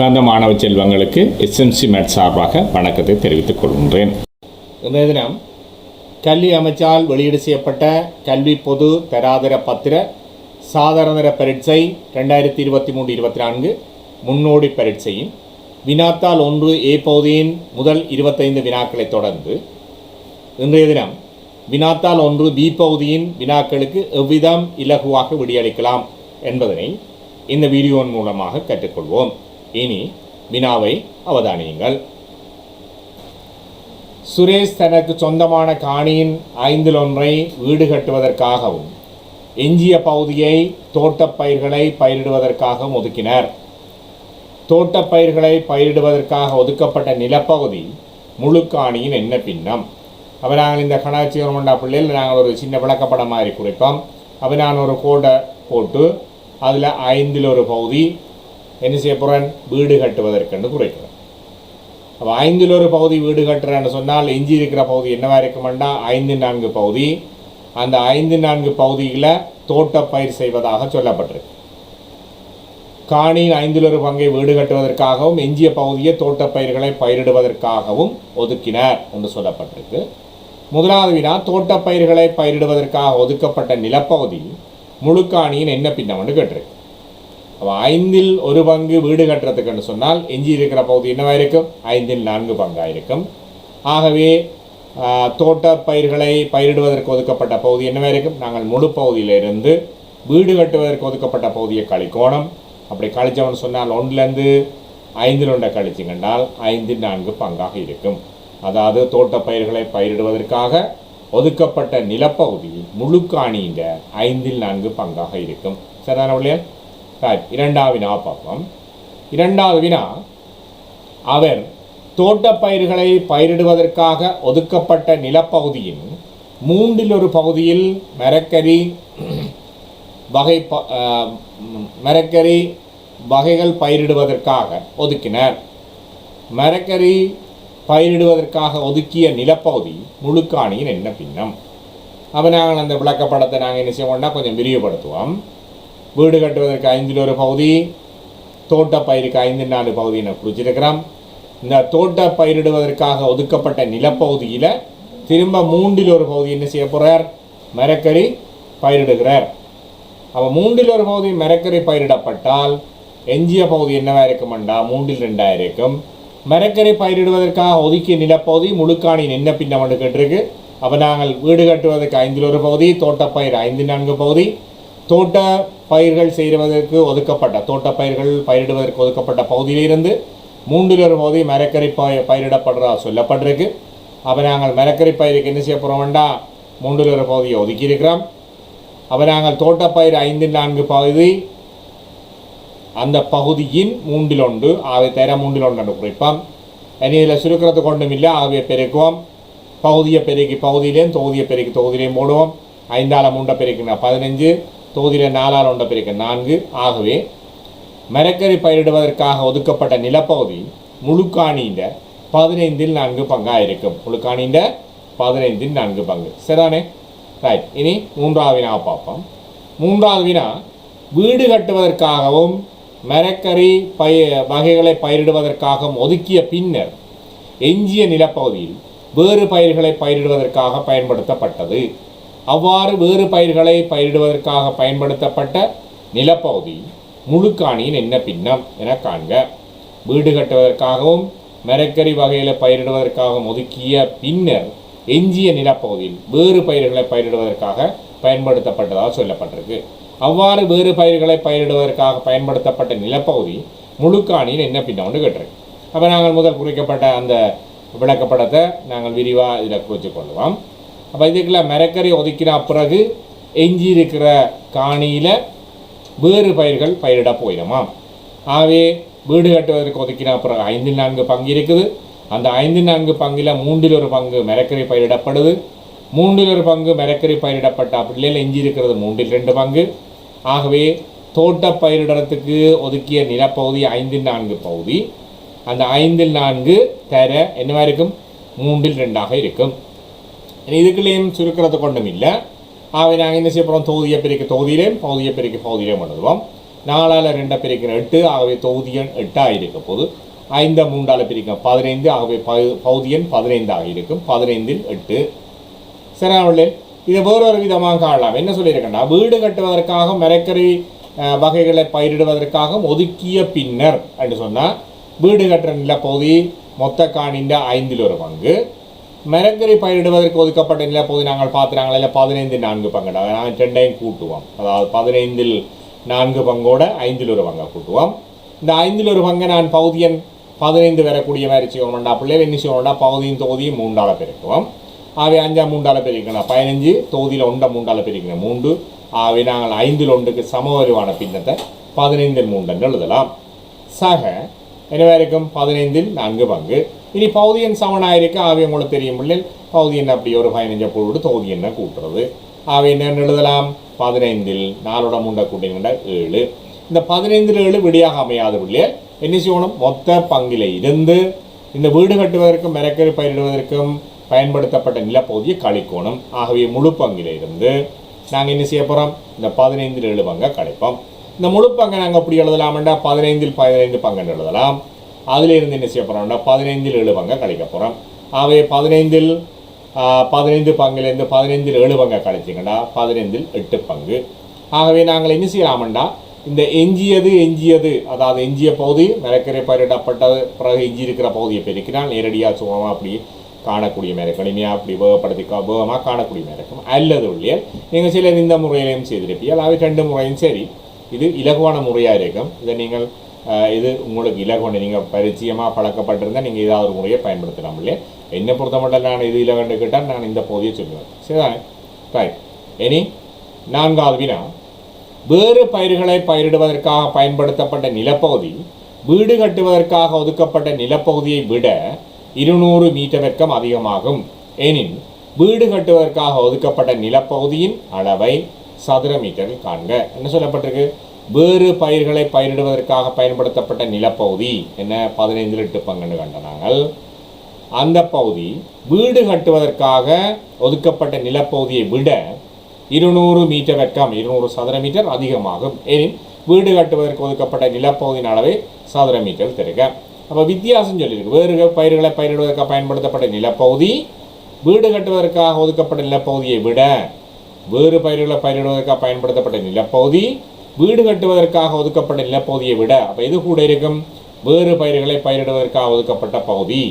அன்பார்ந்த மாணவ செல்வங்களுக்கு எஸ்எம்சி மேட் சார்பாக வணக்கத்தை தெரிவித்துக் கொள்கின்றேன். இன்றைய தினம் கல்வி அமைச்சால் வெளியீடு செய்யப்பட்ட கல்வி பொது தராதர பத்திர சாதாரண பரீட்சை ரெண்டாயிரத்தி இருபத்தி மூணு இருபத்தி நான்கு முன்னோடி பரீட்சையின் வினாத்தால் ஒன்று ஏ பகுதியின் முதல் இருபத்தைந்து வினாக்களை தொடர்ந்து இன்றைய தினம் வினாத்தால் ஒன்று பி பகுதியின் வினாக்களுக்கு எவ்விதம் இலகுவாக விடியளிக்கலாம் என்பதனை இந்த வீடியோவின் மூலமாக கற்றுக்கொள்வோம். இனி வினாவை அவதானியுங்கள். சுரேஷ் தனக்கு சொந்தமான காணியின் ஐந்தில் ஒன்றை வீடு கட்டுவதற்காகவும் எஞ்சிய பகுதியை தோட்டப்பயிர்களை பயிரிடுவதற்காகவும் ஒதுக்கினர். தோட்டப்பயிர்களை பயிரிடுவதற்காக ஒதுக்கப்பட்ட நிலப்பகுதி முழு காணியின் என்ன பின்னம்? அப்போ நாங்கள் இந்த கணாட்சியரமண்டா பிள்ளையில் நாங்கள் ஒரு சின்ன விளக்கப்படம் மாதிரி குறிப்போம். அப்போ நான் ஒரு கோடை போட்டு அதில் ஐந்தில் ஒரு பகுதி என்ன செய்ய போகிறேன் வீடு கட்டுவதற்கென்று குறைக்கிறேன் அப்போ ஐந்தில் ஒரு பகுதி வீடு கட்டுறேன்னு சொன்னால் எஞ்சி இருக்கிற பகுதி என்னவா இருக்குமெண்டா ஐந்து நான்கு பகுதி அந்த ஐந்து நான்கு பகுதியில் தோட்டப்பயிர் செய்வதாக சொல்லப்பட்டிருக்கு காணியின் ஐந்தில் ஒரு பங்கை வீடு கட்டுவதற்காகவும் எஞ்சிய பகுதியை தோட்டப்பயிர்களை பயிரிடுவதற்காகவும் ஒதுக்கினர் என்று சொல்லப்பட்டிருக்கு முதலாவது வினா தோட்டப்பயிர்களை பயிரிடுவதற்காக ஒதுக்கப்பட்ட நிலப்பகுதி முழுக்காணியின் என்ன என்ன பின்னம்னு கேட்டிருக்கு அப்போ ஐந்தில் ஒரு பங்கு வீடு கட்டுறதுக்குன்னு சொன்னால் எஞ்சி இருக்கிற பகுதி என்னவா இருக்கும் ஐந்தில் நான்கு பங்காக இருக்கும் ஆகவே தோட்ட பயிர்களை பயிரிடுவதற்கு ஒதுக்கப்பட்ட பகுதி என்னவா இருக்கும் நாங்கள் முழு பகுதியிலிருந்து வீடு கட்டுவதற்கு ஒதுக்கப்பட்ட பகுதியை கழிக்கோணம். அப்படி கழிச்சவன் சொன்னால் ஒன்றுலேருந்து ஐந்தில் ஒன்றை கழிச்சிங்கன்றால் ஐந்தில் நான்கு பங்காக இருக்கும். அதாவது தோட்ட பயிர்களை பயிரிடுவதற்காக ஒதுக்கப்பட்ட நிலப்பகுதி முழு காணியின் ஐந்தில் நான்கு பங்காக இருக்கும். சரிதான பிள்ளையர் ரைட் இரண்டாவது வினா பார்ப்போம் இரண்டாவது வினா. அவர் தோட்டப்பயிர்களை பயிரிடுவதற்காக ஒதுக்கப்பட்ட நிலப்பகுதியின் மூன்றில் ஒரு பகுதியில் மரக்கறி வகை ப- மரக்கறி வகைகள் பயிரிடுவதற்காக ஒதுக்கினர். மரக்கறி பயிரிடுவதற்காக ஒதுக்கிய நிலப்பகுதி முழுக்காணியின் என்ன பின்னம்? அப்போ நாங்கள் அந்த விளக்கப்படத்தை நாங்கள் என்ன செய்வோம்னா கொஞ்சம் விரிவுபடுத்துவோம். வீடு கட்டுவதற்கு ஐந்தில் ஒரு பகுதி தோட்டப்பயிருக்கு ஐந்து நாலு பகுதியை குறிச்சிருக்கிறோம். இந்த தோட்ட பயிரிடுவதற்காக ஒதுக்கப்பட்ட நிலப்பகுதியில் திரும்ப மூன்றில் ஒரு பகுதி என்ன செய்ய போகிறார் மரக்கறி பயிரிடுகிறார். அப்போ மூன்றில் ஒரு பகுதி மரக்கறி பயிரிடப்பட்டால் எஞ்சிய பகுதி என்னவாக இருக்குமெண்டா? மூன்றில் ரெண்டாக இருக்கும். மரக்கறி பயிரிடுவதற்காக ஒதுக்கிய நிலப்பகுதி முழுக்காணி என்ன பின்னமண்டு கேட்டிருக்கு. அப்போ நாங்கள் வீடு கட்டுவதற்கு ஐந்தில் ஒரு பகுதி தோட்டப்பயிர் ஐந்து நான்கு பகுதி தோட்ட பயிர்கள் செய்வதற்கு ஒதுக்கப்பட்ட தோட்டப்பயிர்கள் பயிரிடுவதற்கு ஒதுக்கப்பட்ட பகுதியிலிருந்து மூன்றில் ஒரு பகுதி மரக்கறி பய பயிரிடப்படுறதா சொல்லப்பட்டிருக்கு. அப்போ நாங்கள் மரக்கறி பயிருக்கு என்ன செய்ய போகிறோம்டா மூன்றில் ஒரு பகுதியை ஒதுக்கி இருக்கிறோம் அப்போ நாங்கள் தோட்டப்பயிர் ஐந்தில் நான்கு பகுதி அந்த பகுதியின் மூன்றில் ஒன்று ஆகவே தர மூன்றில் ஒன்று குறிப்போம். இனி இதில் சுருக்கிறது கொண்டும் இல்லை ஆகவே பெருக்குவோம். பகுதியை பெருக்கி பகுதியிலேயும் தொகுதியை பெருக்கி தொகுதியிலையும் போடுவோம். ஐந்தால மூண்டை பெருக்கினா பதினஞ்சு தொகுதியில் நாலால் ஒன்றை பிரிக்க நான்கு. ஆகவே மரக்கறி பயிரிடுவதற்காக ஒதுக்கப்பட்ட நிலப்பகுதி முழுக்காணியின் பதினைந்தில் நான்கு பங்காக இருக்கும் முழுக்காணியின் பதினைந்தில் நான்கு பங்கு. சரிதானே? ரைட் இனி மூன்றாவது வினா பார்ப்போம். மூன்றாவது வினா வீடு கட்டுவதற்காகவும் மரக்கறி பய வகைகளை பயிரிடுவதற்காகவும் ஒதுக்கிய பின்னர் எஞ்சிய நிலப்பகுதியில் வேறு பயிர்களை பயிரிடுவதற்காக பயன்படுத்தப்பட்டது. அவ்வாறு வேறு பயிர்களை பயிரிடுவதற்காக பயன்படுத்தப்பட்ட நிலப்பகுதி முழுக்காணியின் என்ன பின்னம் என காண்க. வீடு கட்டுவதற்காகவும் மரக்கறி வகையில் பயிரிடுவதற்காகவும் ஒதுக்கிய பின்னர் எஞ்சிய நிலப்பகுதியில் வேறு பயிர்களை பயிரிடுவதற்காக பயன்படுத்தப்பட்டதாக சொல்லப்பட்டிருக்கு. அவ்வாறு வேறு பயிர்களை பயிரிடுவதற்காக பயன்படுத்தப்பட்ட நிலப்பகுதி முழுக்காணியின் என்ன பின்னம்னு கேட்டிருக்கு. அப்போ நாங்கள் முதல் குறிக்கப்பட்ட அந்த விளக்கப்படத்தை நாங்கள் விரிவாக இதில் குறித்து கொள்வோம். அப்போ இதுக்குள்ள மரக்கறி ஒதுக்கின பிறகு எஞ்சி இருக்கிற காணியில் வேறு பயிர்கள் பயிரிட போயிடுமாம் ஆகவே வீடு கட்டுவதற்கு ஒதுக்கின பிறகு ஐந்தில் நான்கு பங்கு இருக்குது. அந்த ஐந்து நான்கு பங்கில் மூன்றில் ஒரு பங்கு மரக்கறி பயிரிடப்படுது. மூன்றில் ஒரு பங்கு மரக்கறி பயிரிடப்பட்ட பிள்ளைகள் எஞ்சி இருக்கிறது மூன்றில் ரெண்டு பங்கு. ஆகவே தோட்ட பயிரிடறதுக்கு ஒதுக்கிய நிலப்பகுதி ஐந்தில் நான்கு பகுதி. அந்த ஐந்தில் நான்கு தர என்னவா இருக்கும்? மூன்றில் ரெண்டாக இருக்கும். இனி இதுக்குள்ளேயும் சுருக்கிறது கொண்டும் இல்லை ஆகவே நாங்கள் என்ன செய்ய போகிறோம் தொகுதியை பிரிக்க தொகுதியிலேயும் பகுதியை பிரிக்க பகுதியிலேயும் எழுதுவோம் நாலால் ரெண்டை பிரிக்கிற எட்டு ஆகவே தொகுதியன் எட்டாக இருக்க போது ஐந்தை மூன்றால் பிரிக்க பதினைந்து ஆகவே பகுதியன் பதினைந்தாக இருக்கும் பதினைந்தில் எட்டு சரி இதை வேறொரு விதமாக காணலாம் என்ன சொல்லியிருக்கேன்னா வீடு கட்டுவதற்காக மரக்கறி வகைகளை பயிரிடுவதற்காக ஒதுக்கிய பின்னர் அப்படின்னு சொன்னால் வீடு கட்டுற நிலப்பகுதி மொத்த காணின்ற ஐந்தில் ஒரு பங்கு மரக்கறி பயிரிடுவதற்கு ஒதுக்கப்பட்ட நிலப்பகுதி நாங்கள் பார்த்துறாங்களா இல்லை பதினைந்து நான்கு பங்குடா நாங்கள் ரெண்டையும் கூட்டுவோம் அதாவது பதினைந்தில் நான்கு பங்கோட ஐந்தில் ஒரு பங்கை கூட்டுவோம் இந்த ஐந்தில் ஒரு பங்கை நான் பகுதியன் பதினைந்து வரக்கூடிய மாதிரி செய்வோம்டா பிள்ளைகள் என்ன செய்வோம்டா பகுதியின் தொகுதியும் மூன்றால் பெருக்குவோம் ஆகவே அஞ்சாம் மூன்றால் பெருக்கணும் பதினஞ்சு தொகுதியில் ஒன்றை மூன்றால் பெருக்கணும் மூன்று ஆகவே நாங்கள் ஐந்தில் ஒன்றுக்கு சமவருவான பின்னத்தை பதினைந்தில் மூன்று எழுதலாம் சக எனவே இருக்கும் பதினைந்தில் நான்கு பங்கு இனி பகுதியன் சமனாயிருக்கு ஆகவே உங்களுக்கு தெரியும் பிள்ளைகள் பகுதியன் அப்படி ஒரு பதினஞ்சை போட்டு தொகுதி என்ன கூட்டுறது. ஆகவே என்ன எழுதலாம்? பதினைந்தில் நாலோட மூண்டை கூட்டிங்கன்னா ஏழு. இந்த பதினைந்தில் ஏழு விடியாக அமையாத பிள்ளைகள் என்ன செய்யணும்? மொத்த பங்கில் இருந்து இந்த வீடு கட்டுவதற்கும் மரக்கறி பயிரிடுவதற்கும் பயன்படுத்தப்பட்ட நிலப்பகுதியை கழிக்கணும். ஆகவே முழு பங்கில் இருந்து நாங்கள் என்ன செய்ய போகிறோம் இந்த பதினைந்தில் ஏழு பங்கை கழிப்போம் இந்த முழு பங்கை நாங்கள் எப்படி எழுதலாம்டா? பதினைந்தில் பதினைந்து பங்குன்னு எழுதலாம். அதிலிருந்து என்ன செய்ய போகிறோம்னா பதினைந்தில் ஏழு பங்கை கழிக்க போகிறோம் ஆகவே பதினைந்தில் பதினைந்து பங்குலேருந்து பதினைந்தில் ஏழு பங்கை கழிச்சிங்கன்னா பதினைந்தில் எட்டு பங்கு. ஆகவே நாங்கள் என்ன செய்யலாமண்டா இந்த எஞ்சியது எஞ்சியது அதாவது எஞ்சிய பகுதி மரக்கரை பயிரிடப்பட்டது பிறகு எஞ்சி இருக்கிற பகுதியை பெருக்கினால் நேரடியாக சுகமாக அப்படி காணக்கூடிய மேரக்கம் இனிமையாக அப்படி உபயோகப்படுத்தி உபயோகமாக காணக்கூடிய மேரக்கம் அல்லது உள்ளே நீங்கள் சிலர் இந்த முறையிலையும் செய்திருப்பீர்கள். அவை ரெண்டு முறையும் சரி. இது இலகுவான முறையாக இருக்கும். இதை நீங்கள் இது உங்களுக்கு இலகொண்டு நீங்கள் பரிச்சயமாக பழக்கப்பட்டிருந்தால் நீங்கள் ஏதாவது ஒரு முறையை பயன்படுத்தலாம் இல்லையா? என்னை பொறுத்தமட்டும் நான் இது இலகண்டு கேட்டால் நான் இந்த பகுதியை சொல்லுவேன். சரிதானே? ரைட் இனி நான்காவது வினா. வேறு பயிர்களை பயிரிடுவதற்காக பயன்படுத்தப்பட்ட நிலப்பகுதி வீடு கட்டுவதற்காக ஒதுக்கப்பட்ட நிலப்பகுதியை விட இருநூறு மீட்டர் வெக்கம் அதிகமாகும். எனின் வீடு கட்டுவதற்காக ஒதுக்கப்பட்ட நிலப்பகுதியின் அளவை சதுர மீட்டரில் காண்க. என்ன சொல்லப்பட்டிருக்கு? வேறு பயிர்களை பயிரிடுவதற்காக பயன்படுத்தப்பட்ட நிலப்பகுதி. என்ன? பதினைந்து எட்டு பங்கெண்டு கண்ட நாங்கள். அந்த பகுதி வீடு கட்டுவதற்காக ஒதுக்கப்பட்ட நிலப்பகுதியை விட இருநூறு மீட்டர் வெக்கம் இருநூறு சதுர மீட்டர் அதிகமாகும். எனில் வீடு கட்டுவதற்கு ஒதுக்கப்பட்ட நிலப்பகுதியின் அளவை சதுர மீட்டர் தெரிக. அப்போ வித்தியாசம் சொல்லியிருக்கு. வேறு பயிர்களை பயிரிடுவதற்காக பயன்படுத்தப்பட்ட நிலப்பகுதி வீடு கட்டுவதற்காக ஒதுக்கப்பட்ட நிலப்பகுதியை விட வேறு பயிர்களை பயிரிடுவதற்காக பயன்படுத்தப்பட்ட நிலப்பகுதி வீடு கட்டுவதற்காக ஒதுக்கப்பட்ட நிலப்பகுதியை விட அப்போ இது கூட இருக்கும்? வேறு பயிர்களை பயிரிடுவதற்காக ஒதுக்கப்பட்ட பகுதி.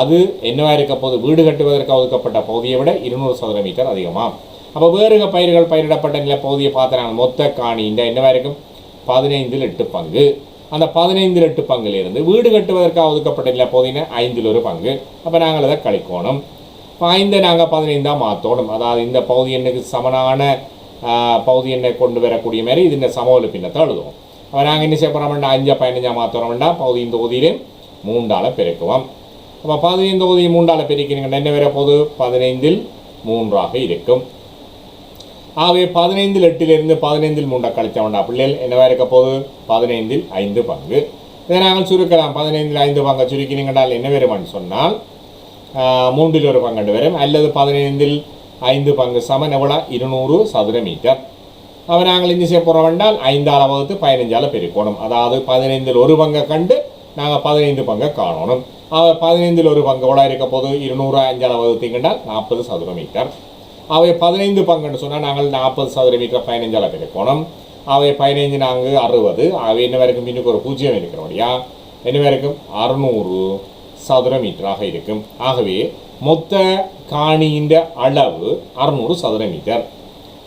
அது என்னவா இருக்க போது வீடு கட்டுவதற்காக ஒதுக்கப்பட்ட பகுதியை விட இருநூறு சதுர மீட்டர் அதிகமாக அப்போ வேறு பயிர்கள் பயிரிடப்பட்ட நிலப்பகுதியை பார்த்துறாங்க மொத்த காணி இந்த என்னவா இருக்கும்? பதினைந்தில் எட்டு பங்கு. அந்த பதினைந்தில் எட்டு பங்குலேருந்து வீடு கட்டுவதற்காக ஒதுக்கப்பட்ட நிலப்பகுதினா ஐந்தில் ஒரு பங்கு. அப்போ நாங்கள் அதை கழிக்கணும். இப்போ ஐந்தை நாங்கள் பதினைந்தாக மாற்றணும் அதாவது இந்த பகுதி எனக்கு சமனான ஆஹ், பகுதி எண்ணை கொண்டு வரக்கூடிய மாதிரி இது இந்த சமவெளி பின்னத்தை எழுதுவோம் அப்போ நாங்கள் என்ன செய்ய போகிறோம்னா அஞ்சா பதினஞ்சா மாற்றுறோம்னா பகுதியின் தொகுதியிலே மூன்றால் பெருக்குவோம் அப்போ பதினைந்து தொகுதி மூன்றால் பெருக்கிறீங்கன்னா என்ன வரப்போது பதினைந்தில் மூன்றாக இருக்கும் ஆகவே பதினைந்தில் எட்டிலிருந்து பதினைந்தில் மூன்றை கழிச்ச வேண்டாம் பிள்ளைகள் என்னவா இருக்க போகுது பதினைந்தில் ஐந்து பங்கு இதை நாங்கள் சுருக்கலாம் பதினைந்தில் ஐந்து பங்கை சுருக்கினீங்கன்றால் என்ன வருமான்னு சொன்னால் மூன்றில் ஒரு பங்கெண்டு வரும் அல்லது பதினைந்தில் ஐந்து பங்கு சமன் எவ்வளோ இருநூறு சதுர மீட்டர். அப்போ நாங்கள் இஞ்சி செய்ய போகிறோம் என்றால் ஐந்தால் வகுத்து பதினஞ்சால் பெருக்கணும். அதாவது பதினைந்தில் ஒரு பங்கை கண்டு நாங்கள் பதினைந்து பங்கை காணணும். அவை பதினைந்தில் ஒரு பங்கு எவ்வளோ இருக்க போது இருநூறு அஞ்சால் வகுத்தீங்கன்னா நாற்பது சதுர மீட்டர். அவை பதினைந்து பங்குன்னு சொன்னால் நாங்கள் நாற்பது சதுர மீட்டர் பதினைஞ்சால் பெருக்கணும். அவை பதினைஞ்சு நாங்கள் அறுபது. அவை என்ன வரைக்கும்? இன்னுக்கு ஒரு பூஜ்ஜியம் இருக்கிறபடியா என்ன வரைக்கும்? அறுநூறு சதுர மீட்டராக இருக்கும். ஆகவே மொத்த காணியின் அளவு அறுநூறு சதுர மீட்டர்.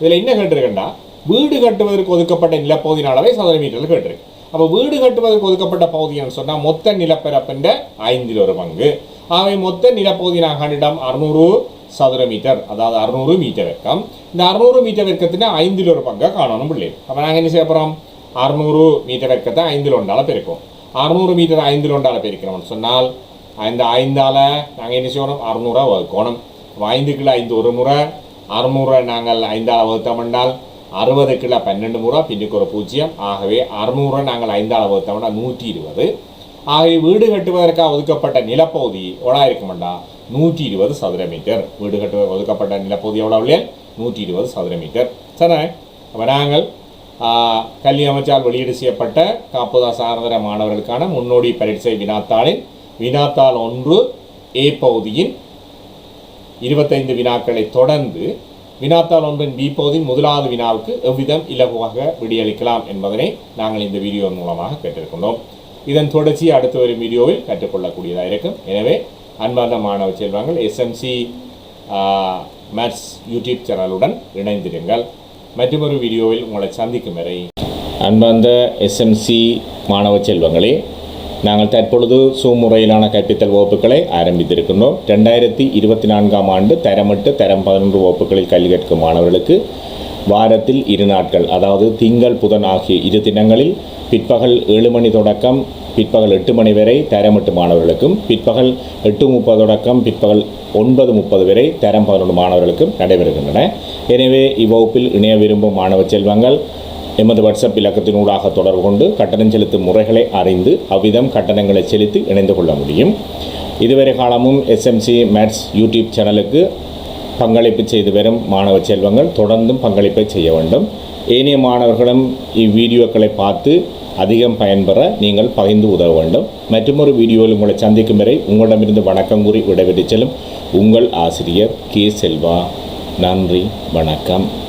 இதில் என்ன கேட்டிருக்கேன்டா? வீடு கட்டுவதற்கு ஒதுக்கப்பட்ட நிலப்பகுதியின் அளவை சதுர மீட்டரில் கேட்டிருக்கு அப்போ வீடு கட்டுவதற்கு ஒதுக்கப்பட்ட பகுதின்னு சொன்னால் மொத்த நிலப்பரப்பின் ஐந்தில் ஒரு பங்கு. அவை மொத்த நிலப்பகுதி நான் அறுநூறு சதுர மீட்டர் அதாவது அறுநூறு மீட்டர் வெக்கம். இந்த அறுநூறு மீட்டர் வெக்கத்தின் ஐந்தில் ஒரு பங்கை காணணும் பிள்ளை. அப்போ நாங்கள் என்ன செய்ய போகிறோம் அறுநூறு மீட்டர் வெக்கத்தை ஐந்தில் ஒன்றால் பெருக்கும் அறுநூறு மீட்டர் ஐந்தில் ஒன்றால் பெருக்கிறோம்னு சொன்னால் இந்த ஐந்தால் நாங்கள் என்ன செய்யணும்? அறுநூறா வகுக்கணும். ஐந்து கிலோ ஐந்து ஒரு முறை. அறுநூறை நாங்கள் ஐந்தால் வகுத்தோம்னால் அறுபது கிலோ பன்னெண்டு முறை பின்னுக்கு ஒரு பூஜ்ஜியம். ஆகவே அறநூறுரூவா நாங்கள் ஐந்தால் வகுத்தோம்னா நூற்றி இருபது ஆகவே வீடு கட்டுவதற்காக ஒதுக்கப்பட்ட நிலப்பகுதி எவ்வளோ இருக்குமெண்டா நூற்றி இருபது சதுர மீட்டர். வீடு கட்டுவதற்கு ஒதுக்கப்பட்ட நிலப்பகுதி எவ்வளோ இல்லையா நூற்றி இருபது சதுர மீட்டர். சரி. அப்போ நாங்கள் கல்வி அமைச்சால் வெளியீடு செய்யப்பட்ட காப்புதா சாரதர மாணவர்களுக்கான முன்னோடி பரீட்சை வினாத்தாளின் வினாத்தாள் ஒன்று ஏ பகுதியின் இருபத்தைந்து வினாக்களை தொடர்ந்து வினாத்தாள் ஒன்றின் பி பகுதியின் முதலாவது வினாவுக்கு எவ்விதம் இலகுவாக விடியளிக்கலாம் என்பதனை நாங்கள் இந்த வீடியோ மூலமாக கேட்டிருக்கின்றோம். இதன் தொடர்ச்சி அடுத்த ஒரு வீடியோவில் கற்றுக்கொள்ளக்கூடியதாக இருக்கும். எனவே அன்பார்ந்த மாணவ செல்வங்கள் எஸ்எம்சி மேத்ஸ் யூடியூப் சேனலுடன் இணைந்திருங்கள். மற்றொரு வீடியோவில் உங்களை சந்திக்கும் வரை அன்பார்ந்த எஸ்எம்சி மாணவ செல்வங்களே நாங்கள் தற்பொழுது சூம் முறையிலான கற்பித்தல் வகுப்புகளை ஆரம்பித்திருக்கின்றோம். ரெண்டாயிரத்தி இருபத்தி நான்காம் ஆண்டு தரமிட்டு தரம் பதினொன்று வகுப்புகளில் கல்வி கற்கும் மாணவர்களுக்கு வாரத்தில் இரு நாட்கள் அதாவது திங்கள் புதன் ஆகிய இரு தினங்களில் பிற்பகல் ஏழு மணி தொடக்கம் பிற்பகல் எட்டு மணி வரை தரமிட்டு மாணவர்களுக்கும் பிற்பகல் எட்டு முப்பது தொடக்கம் பிற்பகல் ஒன்பது முப்பது வரை தரம் பதினொன்று மாணவர்களுக்கும் நடைபெறுகின்றன. எனவே இவ்வகுப்பில் இணைய விரும்பும் மாணவ செல்வங்கள் எமது வாட்ஸ்அப் இலக்கத்தினூடாக தொடர்பு கொண்டு கட்டணம் செலுத்தும் முறைகளை அறிந்து அவ்விதம் கட்டணங்களை செலுத்தி இணைந்து கொள்ள முடியும். இதுவரை காலமும் எஸ்எம்சி மேட்ஸ் யூடியூப் சேனலுக்கு பங்களிப்பு செய்து வரும் மாணவ செல்வங்கள் தொடர்ந்தும் பங்களிப்பை செய்ய வேண்டும். ஏனைய மாணவர்களும் இவ்வீடியோக்களை பார்த்து அதிகம் பயன்பெற நீங்கள் பகிர்ந்து உதவ வேண்டும். மற்றொரு வீடியோவில் உங்களை சந்திக்கும் வரை உங்களிடமிருந்து வணக்கம் கூறி விடைபெற்று செல்லும் உங்கள் ஆசிரியர் கே செல்வா. நன்றி வணக்கம்.